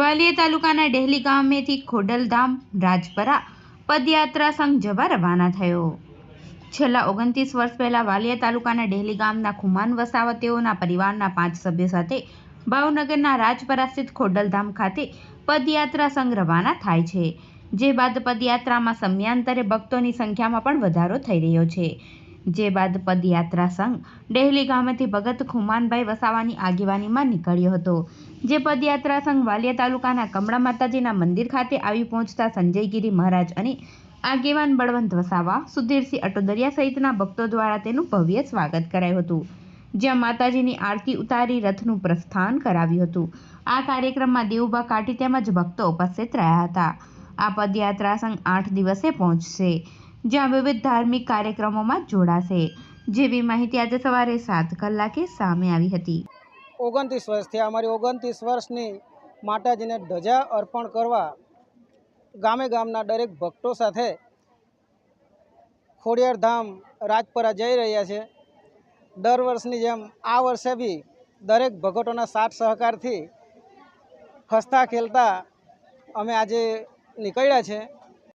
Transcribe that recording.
વાલિયા તાલુકાના ડેહલી ગામેથી ખોડલધામ, રાજપરા પદયાત્રા સંઘ જવા રવાના થયો. છેલ્લા ઓગણત્રીસ વર્ષ પહેલાં વાલિયા તાલુકાના ડેહલી ગામના ખુમાન વસાવતીઓના પરિવારના પાંચ સભ્યો સાથે ભાવનગરના રાજપરા સ્થિત ખોડલધામ ખાતે પદયાત્રા સંઘ રવાના થાય છે, જે બાદ પદયાત્રામાં સમયાંતરે ભક્તોની સંખ્યામાં પણ વધારો થઈ રહ્યો છે. જે બાદ પદયાત્રા સંઘ ડેહલી ગામેથી ભગત ખુમાનભાઈ વસાવાની આગેવાનીમાં નીકળ્યો હતો. જે પદયાત્રા સંઘ વાલિયા તાલુકાના કમળા માતાજીના મંદિર ખાતે આવી પહોંચતા સંજયગીરી મહારાજ અને આગેવાન બળવંત વસાવા, સુધીરસિંહ અટોદરિયા સહિતના ભક્તો દ્વારા તેનું ભવ્ય સ્વાગત કરાયું હતું. જ્યાં માતાજીની આરતી ઉતારી રથનું પ્રસ્થાન કરાવ્યું હતું. આ કાર્યક્રમમાં દેવુબા કાઠી તેમજ ભક્તો ઉપસ્થિત રહ્યા હતા. આ પદયાત્રા સંઘ આઠ દિવસે પહોંચશે, જ્યાં વિવિધ ધાર્મિક કાર્યક્રમોમાં જોડાશે. જેવી માહિતી આજે સવારે સાત કલાકે સામે આવી હતી. ઓગણત્રીસ વર્ષ થયા અમારી ઓગણત્રીસ વર્ષની માતાજીને ધજા અર્પણ કરવા ગામે ગામના દરેક ભક્તો સાથે ખોડિયાર ધામ રાજપરા જઈ રહ્યા છે. દર વર્ષની જેમ આ વર્ષે બી દરેક ભગતોના સાથ સહકારથી હસતા ખેલતા અમે આજે નીકળ્યા છે.